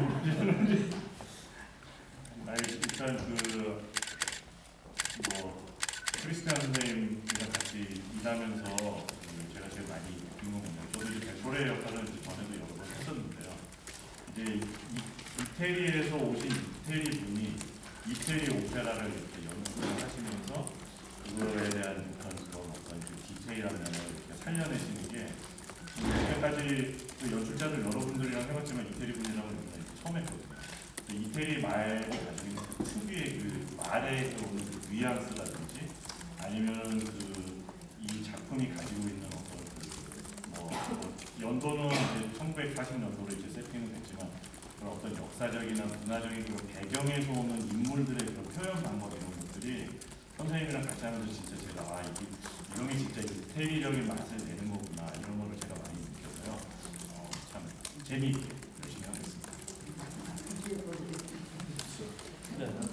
뭔지 모르겠는데. 아니 일단 그 뭐 크리스티안 선생님이랑 같이 일하면서 그 제가 제일 많이 느낀 건 뭐냐면 저도 이제 백골의 역할을 이제 전에도 여러 번 했었는데요. 이제 이- 이태리에서 오신 이태리 분이 이태리 오페라를 이렇게 연습을 하시면서 그거에 대한 그런 어떤 그 디테일한 면을 이렇게 살려내시는 게 지금까지 그 연출자들 여러분들이랑 해봤지만 이태리 굉장히 처음 했거든요. 근데 이태리 말이 가지고 있는 그 특유의 그 말에서 오는 그 뉘앙스라든지 아니면은 그이 작품이 가지고 있는 어떤 그뭐 뭐 연도는 이제 1940년도로 이제 세팅은 됐지만 그런 어떤 역사적이나 문화적인 그런 배경에서 오는 인물들의 그런 표현 방법 이런 것들이 선생님이랑 같이 하면서 진짜 제가 아 이게 이런 게 진짜 이태리적인 맛을 thank you she comes.